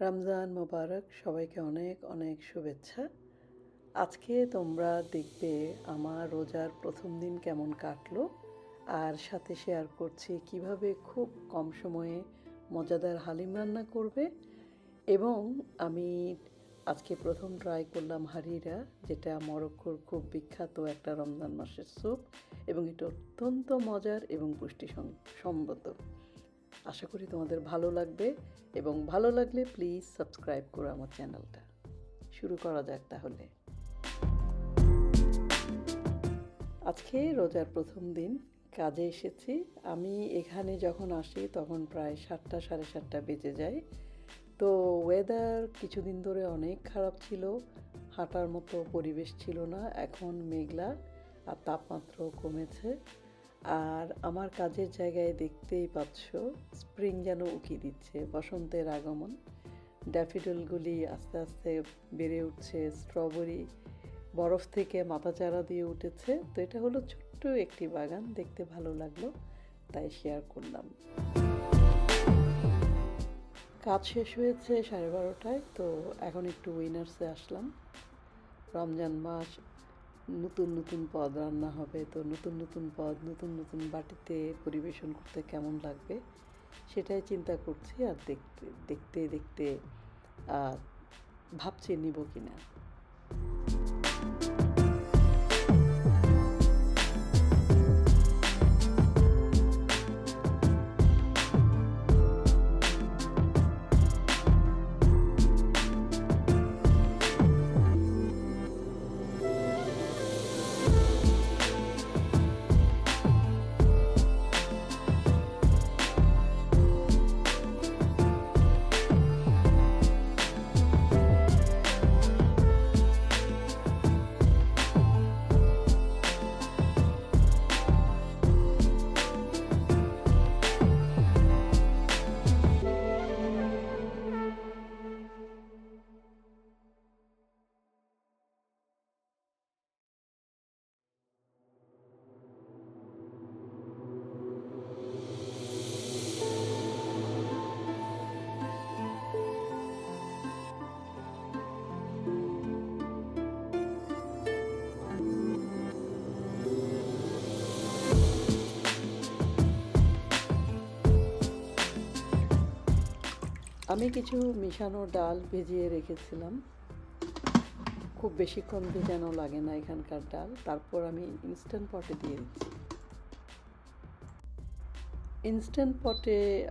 রমজান মোবারক, সবাইকে অনেক অনেক শুভেচ্ছা। আজকে তোমরা দেখবে আমার রোজার প্রথম দিন কেমন কাটলো, আর সাথে শেয়ার করছি কীভাবে খুব কম সময়ে মজাদার হালিম রান্না করবে। এবং আমি আজকে প্রথম ট্রাই করলাম হারিরা, যেটা মরক্কোর খুব বিখ্যাত একটা রমজান মাসের স্যুপ এবং এটা অত্যন্ত মজার এবং পুষ্টি সম- সম্মত। আশা করি তোমাদের ভালো লাগবে এবং ভালো লাগলে প্লিজ সাবস্ক্রাইব করো আমার চ্যানেলটা। শুরু করা যাক তাহলে। আজকে রোজার প্রথম দিন, কাজে এসেছি। আমি এখানে যখন আসি তখন প্রায় সাতটা, সাড়ে সাতটা বেজে যায়। তো ওয়েদার কিছুদিন ধরে অনেক খারাপ ছিল, হাঁটার মতো পরিবেশ ছিল না, এখন মেঘলা আর তাপমাত্রাও কমেছে। আর আমার কাজের জায়গায় দেখতেই পাচ্ছ স্প্রিং যেন উকি দিচ্ছে, বসন্তের আগমন। ড্যাফিডলগুলি আস্তে আস্তে বেড়ে উঠছে স্ট্রবেরি বরফ থেকে মাথাচারা দিয়ে উঠেছে। তো এটা হলো ছোট্ট একটি বাগান, দেখতে ভালো লাগল, তাই শেয়ার করলাম। কাজ শেষ হয়েছে সাড়ে বারোটায়, তো এখন একটু উইনার্সে আসলাম। রমজান মাস নতুন নতুন পদ রান্না হবে, তো নতুন নতুন পদ, নতুন নতুন বাটিতে পরিবেশন করতে কেমন লাগবে সেটাই চিন্তা করছি আর দেখতে দেখতে দেখতে ভাবছি নিব কিনা। আমি কিছু মিশানো ডাল ভিজিয়ে রেখেছিলাম। খুব বেশিক্ষণ ভেজানো লাগে না এখানকার ডাল। তারপর আমি ইনস্ট্যান্ট পটে দিয়ে দিচ্ছি। ইনস্ট্যান্ট পটে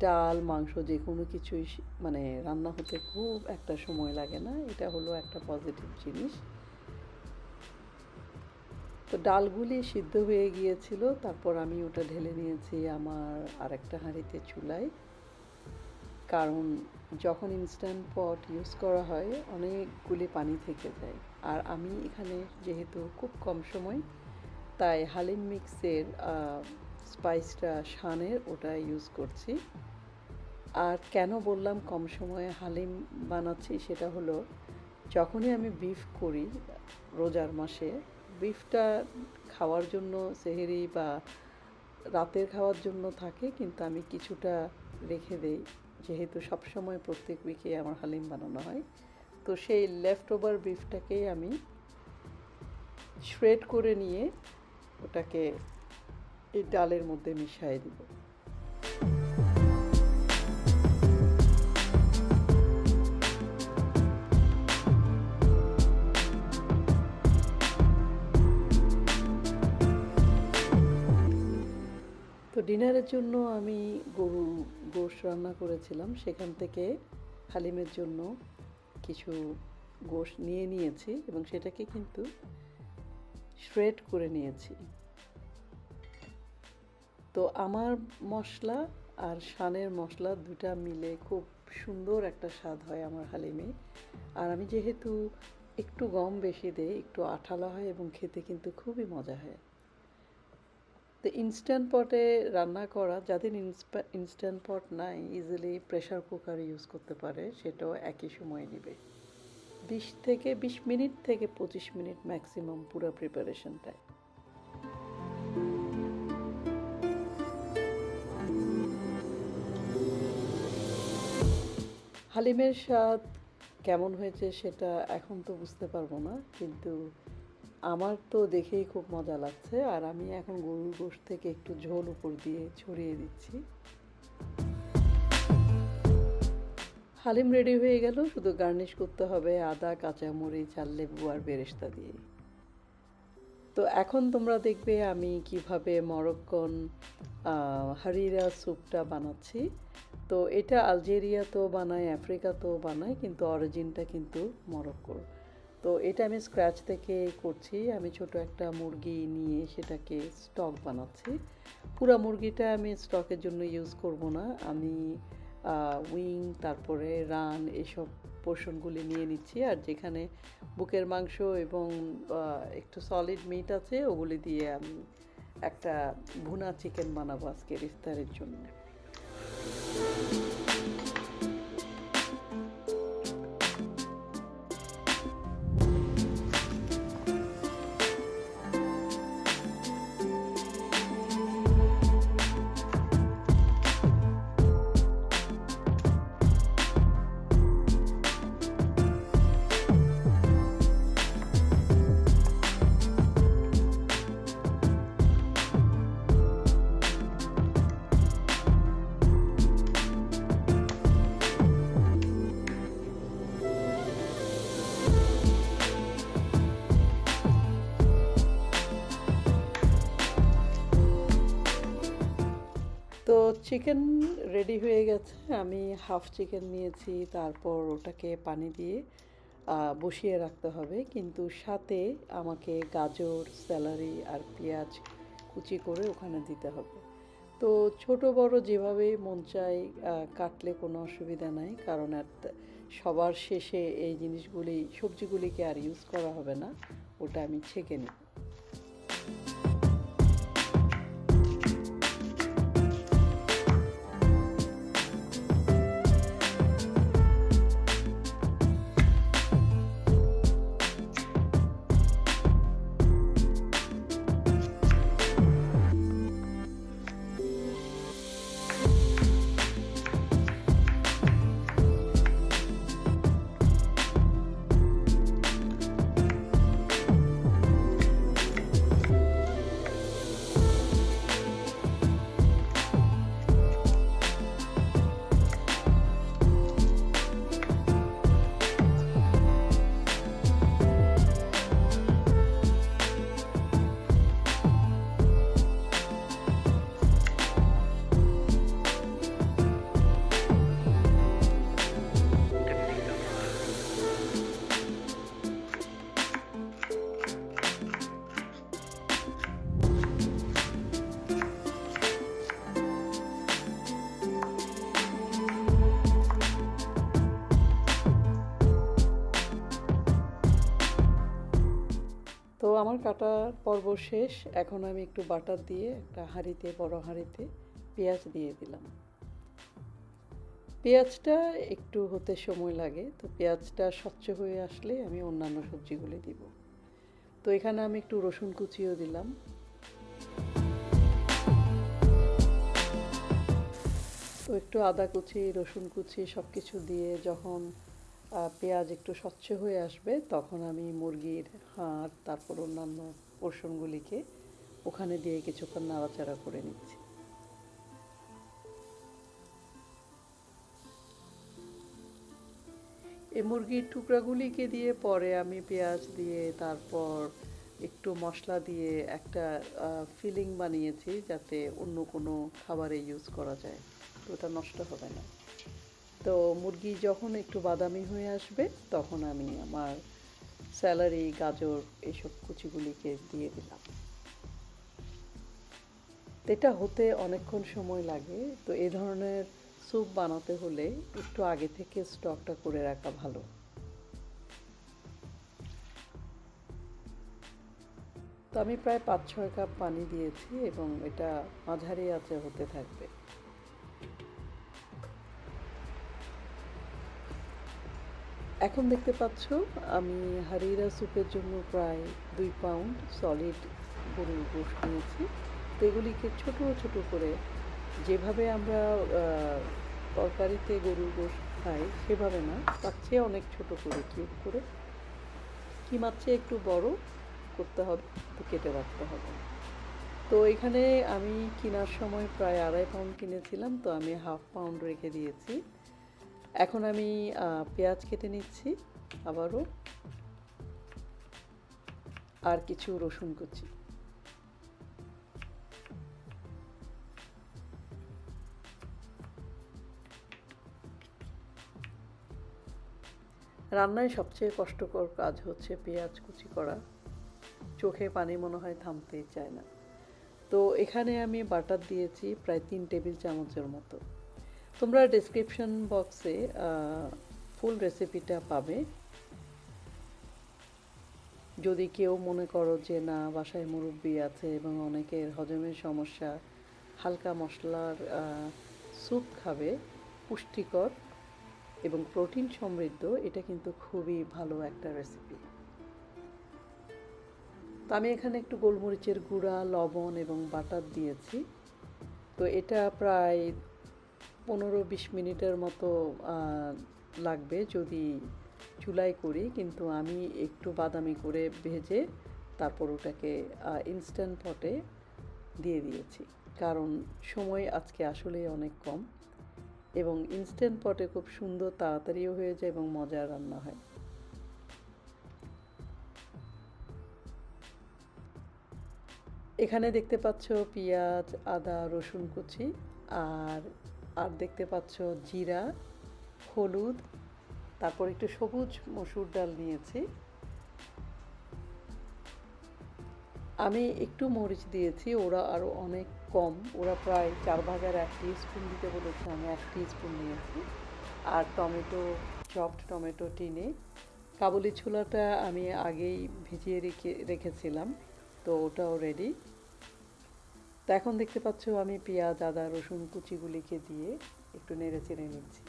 ডাল, মাংস যে কোনো কিছুই মানে রান্না হতে খুব একটা সময় লাগে না। এটা হলো একটা পজিটিভ জিনিস। তো ডালগুলি সিদ্ধ হয়ে গিয়েছিল। তারপর আমি ওটা ঢেলে নিয়েছি আমার আরেকটা হাঁড়িতে চুলায়। কারণ যখন ইনস্ট্যান্ট পট ইউজ করা হয়, অনেকগুলি পানি থেকে যায়। আর আমি এখানে যেহেতু খুব কম সময়, তাই হালিম মিক্সের স্পাইসটা শানের ওটা ইউজ করছি। আর কেন বললাম কম সময়ে হালিম বানাচ্ছি সেটা হলো, যখনই আমি বিফ করি রোজার মাসে বিফটা খাওয়ার জন্য সেহেরি বা রাতের খাওয়ার জন্য থাকে, কিন্তু আমি কিছুটা রেখে দেই। যেহেতু সবসময় প্রত্যেক উইকে আমার হালিম বানানো হয়, তো সেই লেফট ওভার বিফটাকেই আমি শ্রেড করে নিয়ে ওটাকে এই ডালের মধ্যে মিশিয়ে দিব। তো ডিনারের জন্য আমি গরু গোশ রান্না করেছিলাম, সেখান থেকে হালিমের জন্য কিছু গোশ নিয়ে নিয়েছি এবং সেটাকে কিন্তু শ্রেড করে নিয়েছি। তো আমার মশলা আর শানের মশলা দুটা মিলে খুব সুন্দর একটা স্বাদ হয় আমার হালিমে। আর আমি যেহেতু একটু গম বেশি দেই, একটু আঠালো হয় এবং খেতে কিন্তু খুবই মজা হয়। তো ইনস্ট্যান্ট পটে রান্না করা, যাদের ইনস্ট্যান্ট পট নাই ইজিলি প্রেশার কুকার ইউজ করতে পারে, সেটাও একই সময় নেবে। বিশ থেকে, বিশ মিনিট থেকে পঁচিশ মিনিট ম্যাক্সিমাম পুরো প্রিপারেশনটায় হালিমের স্বাদ কেমন হয়েছে সেটা এখন তো বুঝতে পারব না, কিন্তু আমার তো দেখেই খুব মজা লাগছে, আর আমি এখন গরুর গোশ থেকে একটু ঝোল উপর দিয়ে ছড়িয়ে দিচ্ছি। হালিম রেডি হয়ে গেল, শুধু গার্নিশ করতে হবে আদা, কাঁচামরিচ আর লেবু আর বেরেস্তা দিয়ে। তো এখন তোমরা দেখবে আমি কীভাবে মরক্কন হারিরা স্যুপটা বানাচ্ছি। তো এটা আলজেরিয়াতেও বানায় আফ্রিকাতেও বানায়, কিন্তু অরিজিনটা কিন্তু মরক্কোর। তো এটা আমি স্ক্র্যাচ থেকে করছি। আমি ছোট একটা মুরগি নিয়ে সেটাকে স্টক বানাচ্ছি। পুরা মুরগিটা আমি স্টকের জন্য ইউজ করব না। আমি উইং তারপরে রান এসব পোর্শনগুলি নিয়ে নিচ্ছি। আর যেখানে বুকের মাংস এবং একটু সলিড মিট আছে, ওগুলি দিয়ে আমি একটা ভুনা চিকেন বানাবো আজকের ইফতারের জন্য। চিকেন রেডি হয়ে গেছে। আমি হাফ চিকেন নিয়েছি তারপর ওটাকে পানি দিয়ে বসিয়ে রাখতে হবে। কিন্তু সাথে আমাকে গাজর স্যালারি আর পেঁয়াজ কুচি করে ওখানে দিতে হবে। তো ছোট বড় যেভাবে মন আহ, কাটলে কোনো অসুবিধা নাই। কারণ আর সবার শেষে এই জিনিসগুলি সবজিগুলিকে আর ইউজ করা হবে না। ওটা আমি ছেঁকে নিই আমার কাটার পর্ব শেষ। এখন আমি একটু বাটার দিয়ে একটা হাঁড়িতে, বড় হাঁড়িতে পেঁয়াজ দিয়ে দিলাম। পেঁয়াজটা একটু হতে সময় লাগে, তো পেঁয়াজটা স্বচ্ছ হয়ে আসলে আমি অন্যান্য সবজিগুলি দিব। তো এখানে আমি একটু রসুন কুচিও দিলাম। তো একটু আদা কুচি, রসুন কুচি সব কিছু দিয়ে যখন পেঁয়াজ একটু স্বচ্ছ হয়ে আসবে, তখন আমি মুরগির হাড়, তারপর অন্যান্য পোর্শনগুলিকে ওখানে দিয়ে কিছুক্ষণ নাড়াচাড়া করে নিচ্ছি। এই মুরগির টুকরাগুলিকে দিয়ে পরে আমি পেঁয়াজ দিয়ে, তারপর একটু মশলা দিয়ে একটা ফিলিং বানিয়েছি যাতে অন্য কোনো খাবারে ইউজ করা যায়। তো ওটা নষ্ট হবে না। তো মুরগি যখন একটু বাদামি হয়ে আসবে, তখন আমি আমার স্যালারি, গাজর এইসব কুচিগুলিকে দিয়ে দিলাম। এটা হতে অনেকক্ষণ সময় লাগে, তো এই ধরনের স্যুপ বানাতে হলে একটু আগে থেকে স্টকটা করে রাখা ভালো। তো আমি প্রায় পাঁচ ছয় কাপ পানি দিয়েছি এবং এটা মাঝারি আঁচে হতে থাকবে। এখন দেখতে পাচ্ছ, আমি হারিরা স্যুপের জন্য প্রায় দুই পাউন্ড সলিড গরুর গোশ নিয়েছি। তো এগুলিকে ছোট ছোট করে যেভাবে আমরা তরকারিতে গরুর গোশ খাই সেভাবে না, তার চেয়ে অনেক ছোট করে কিউব করে। কিমার চেয়ে একটু বড় করতে হবে কেটে রাখতে হবে। তো এখানে আমি কেনার সময় প্রায় আড়াই পাউন্ড কিনেছিলাম, তো আমি হাফ পাউন্ড রেখে দিয়েছি। এখন আমি পেঁয়াজ কেটে নিচ্ছি আবারও। আর কিছু রসুন কুচি। রান্নায় সবচেয়ে কষ্টকর কাজ হচ্ছে পেঁয়াজ কুচি করা। চোখে পানি মনে হয় থামতেই চায় না। তো এখানে আমি বাটার দিয়েছি প্রায় তিন টেবিল চামচের মতো। তোমরা ডেসক্রিপশন বক্সে ফুল রেসিপিটা পাবে। যদি কেউ মনে করো যে, না, বাসায় মুরব্বি আছে এবং অনেকের হজমের সমস্যা, হালকা মশলার স্যুপ খাবে, পুষ্টিকর এবং প্রোটিন সমৃদ্ধ, এটা কিন্তু খুবই ভালো একটা রেসিপি তো আমি এখানে একটু গোলমরিচের গুঁড়া, লবণ এবং বাটার দিয়েছি। তো এটা প্রায় পনেরো বিশ মিনিটের মতো লাগবে যদি চুলায় করি। কিন্তু আমি একটু বাদামি করে ভেজে তারপর ওটাকে ইনস্ট্যান্ট পটে দিয়ে দিয়েছি। কারণ সময় আজকে আসলেই অনেক কম এবং ইনস্ট্যান্ট পটে খুব সুন্দর তাড়াতাড়িও হয়ে যায় এবং মজার রান্না হয়। এখানে দেখতে পাচ্ছ পেঁয়াজ, আদা, রসুন কুচি আর আর দেখতে পাচ্ছ জিরা, হলুদ, তারপর একটু সবুজ মসুর ডাল নিয়েছি। আমি একটু মরিচ দিয়েছি, ওরা আরও অনেক কম, ওরা প্রায় চার ভাগের এক স্পুন দিতে বলেছে, আমি এক স্পুন নিয়েছি। আর টমেটো চপড টমেটো টিনে, কাবুলি ছোলাটা আমি আগেই ভিজিয়ে রেখে, রেখেছিলাম, তো ওটাও রেডি তো এখন দেখতে পাচ্ছ আমি পেঁয়াজ, আদা, রসুন কুচিগুলিকে দিয়ে একটু নেড়ে চেড়ে নিচ্ছি।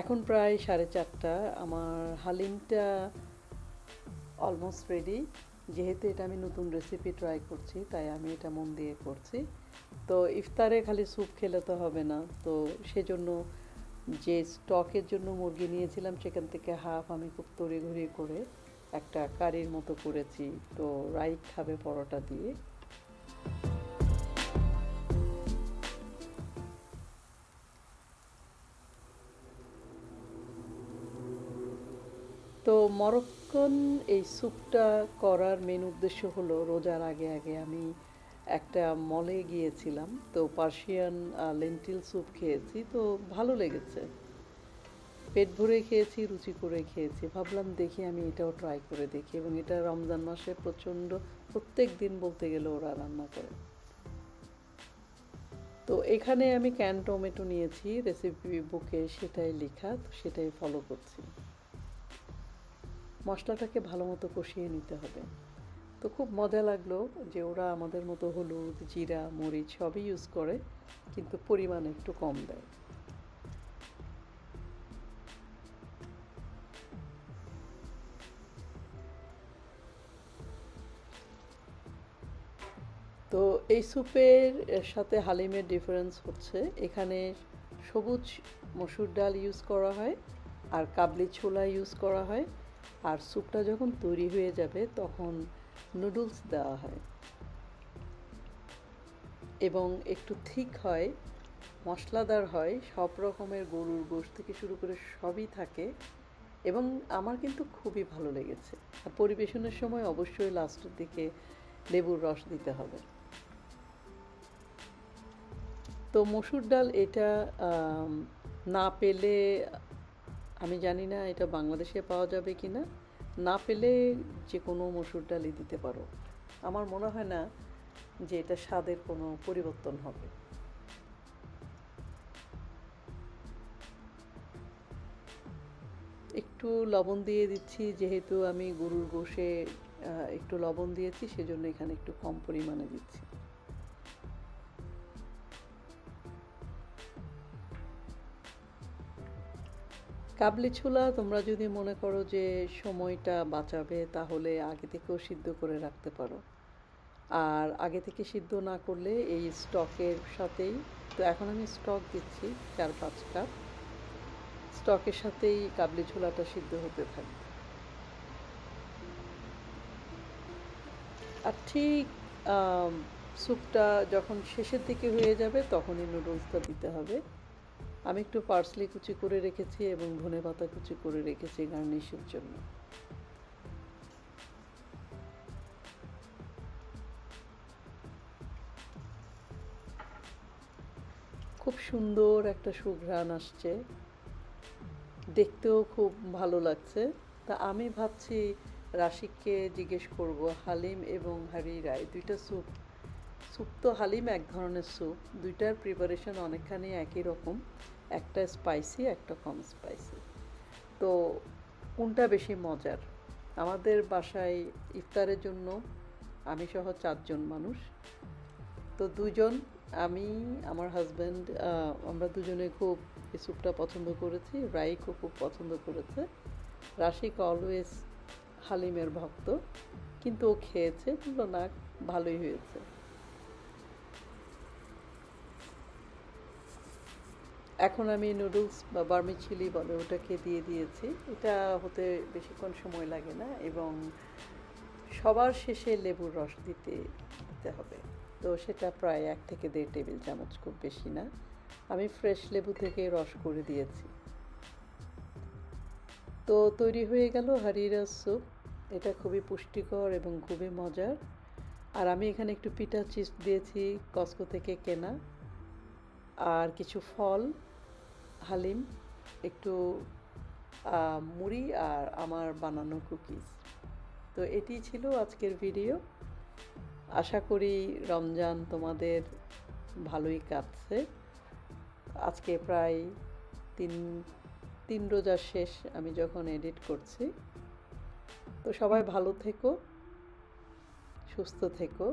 এখন প্রায় সাড়ে চারটা, আমার হালিমটা অলমোস্ট রেডি যেহেতু এটা আমি নতুন রেসিপি ট্রাই করছি, তাই আমি এটা মন দিয়ে করছি। তো ইফতারে খালি স্যুপ খেলে তো হবে না, তো সেজন্য যে স্টকের জন্য মুরগি নিয়েছিলাম, সেখান থেকে হাফ আমি খুব তড়িঘড়ি করে একটা কারির মতো করেছি। তো রাইক খাবে পরোটা দিয়ে। তো মরক্কন এই স্যুপটা করার মেন উদ্দেশ্য হলো, রোজার আগে আগে আমি একটা মলে গিয়েছিলাম, তো পার্সিয়ান লেন্টিল স্যুপ খেয়েছি, তো ভালো লেগেছে। পেট ভরে খেয়েছি, রুচি করে খেয়েছি। ভাবলাম দেখি আমি এটাও ট্রাই করে দেখি, এবং এটা রমজান মাসে প্রচণ্ড, প্রত্যেক দিন বলতে গেলে ওরা রান্না করে। তো এখানে আমি ক্যান টমেটো নিয়েছি রেসিপি বুকে সেটাই লেখা, তো সেটাই ফলো করছি। মশলাটাকে ভালো মতো কষিয়ে নিতে হবে। তো খুব মজা লাগল যে ওরা আমাদের মতো হলুদ, জিরা, মরিচ সবই ইউজ করে, কিন্তু পরিমাণ একটু কম দেয়। তো এই স্যুপের সাথে হালিমের ডিফারেন্স হচ্ছে। এখানে সবুজ মসুর ডাল ইউজ করা হয়, আর কাবলি ছোলা ইউজ করা হয়, আর স্যুপটা যখন তৈরি হয়ে যাবে তখন নুডলস দেওয়া হয়। এবং একটু ঠিক হয়, মশলাদার হয়, সব রকমের গরুর গোশ থেকে শুরু করে সবই থাকে। এবং আমার কিন্তু খুবই ভালো লেগেছে। আর পরিবেশনের সময় অবশ্যই লাস্টের দিকে লেবুর রস দিতে হবে। তো মসুর ডাল এটা না পেলে, আমি জানি না এটা বাংলাদেশে পাওয়া যাবে কি না না পেলে যে কোনো মসুর ডালই দিতে পারো। আমার মনে হয় না যে এটা স্বাদের কোনো পরিবর্তন হবে। একটু লবণ দিয়ে দিচ্ছি যেহেতু আমি গরুর আহ, একটু লবণ দিয়েছি সেজন্য এখানে একটু কম পরিমাণে দিচ্ছি। কাবলি ছোলা, তোমরা যদি মনে করো যে সময়টা বাঁচাবে, তাহলে আগে থেকেও সিদ্ধ করে রাখতে পারো। আর আগে থেকে সিদ্ধ না করলে এই স্টকের সাথেই, তো এখন আমি স্টক দিচ্ছি চার পাঁচ কাপ। স্টকের সাথেই কাবলি ছোলাটা সিদ্ধ হতে থাকবে। আর ঠিক স্যুপটা যখন শেষের দিকে হয়ে যাবে, তখনই নুডলসটা দিতে হবে। আমি একটু পার্সলি কুচি করে রেখেছি এবং ধনে পাতা কুচি করে রেখেছি গার্নিশের জন্য। খুব সুন্দর একটা সুঘ্রাণ আসছে। দেখতেও খুব ভালো লাগছে। তা আমি ভাবছি রাশিককে জিজ্ঞেস করব, হালিম এবং হারি রায় দুইটা স্যুপ স্যুপ তো হালিম এক ধরনের স্যুপ দুইটার প্রিপারেশন অনেকখানি একই রকম। একটা স্পাইসি একটা কম স্পাইসি তো কোনটা বেশি মজার? আমাদের বাসায় ইফতারের জন্য আমি সহ চারজন মানুষ। তো দুজন আমি, আমার হাজব্যান্ড আমরা দুজনে খুব এই স্যুপটা পছন্দ করেছি। রাইকও খুব পছন্দ করেছে। রাশিক অলওয়েজ হালিমের ভক্ত। কিন্তু ও খেয়েছে বলল না ভালোই হয়েছে। এখন আমি নুডলস বা বার্মি চিলি বলে ওটাকে দিয়ে দিয়েছি। এটা হতে বেশিক্ষণ সময় লাগে না এবং সবার শেষে লেবুর রস দিতে দিতে হবে। তো সেটা প্রায় এক থেকে দেড় টেবিল চামচ খুব বেশি না। আমি ফ্রেশ লেবু থেকে রস করে দিয়েছি। তো তৈরি হয়ে গেল হারিরা স্যুপ এটা খুবই পুষ্টিকর এবং খুবই মজার। আর আমি এখানে একটু পিঠা চিজ দিয়েছি কসকো থেকে কেনা। আর কিছু ফল। হালিম, একটু মুড়ি আর আমার বানানো কুকিজ। তো এটি ছিল আজকের ভিডিও। আশা করি রমজান তোমাদের ভালোই কাটছে। আজকে প্রায় তিন তিন রোজা শেষ আমি যখন এডিট করছি। তো সবাই ভালো থেকো, সুস্থ থেকো।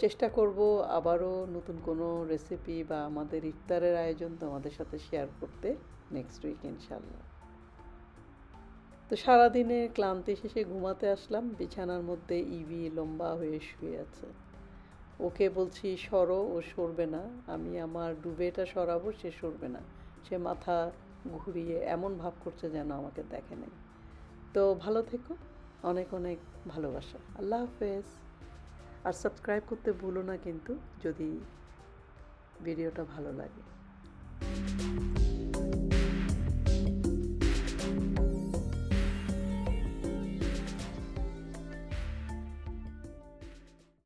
চেষ্টা করব আবারও নতুন কোনো রেসিপি বা আমাদের ইফতারের আয়োজন তোমাদের সাথে শেয়ার করতে নেক্সট উইক ইনশাল্লাহ তো সারাদিনে ক্লান্তি শেষে ঘুমাতে আসলাম, বিছানার মধ্যে ইভি লম্বা হয়ে শুয়ে আছে। ওকে বলছি, সরো, ও সরবে না। আমি আমার ডুবেটা সরাবো, সে সরবে না। সে মাথা ঘুরিয়ে এমন ভাব করছে যেন আমাকে দেখে নেই। তো ভালো থেকো। অনেক অনেক ভালোবাসা। আল্লাহ হাফেজ। আর সাবস্ক্রাইব করতে ভুলো না কিন্তু যদি ভিডিওটা ভালো লাগে।